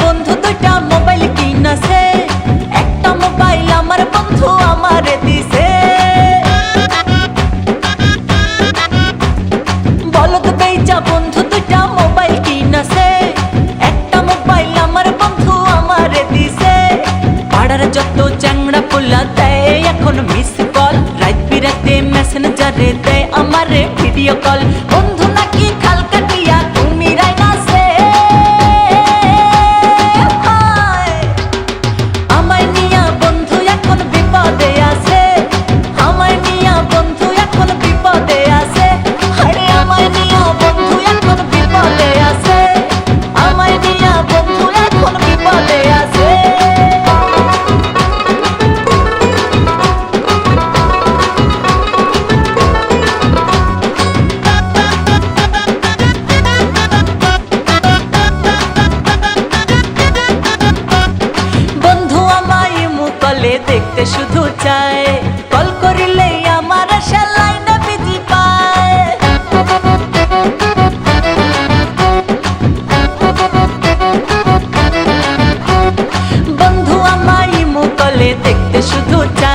বন্ধু দেখতে শুধু চা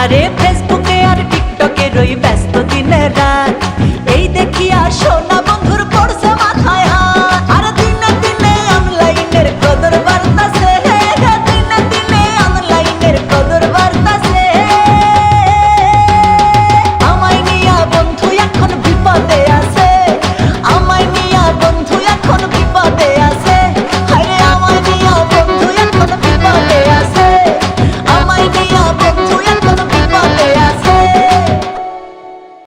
আরে ফেসবুকে আর টিকটকে রই ব্যস্ত দিনে রাত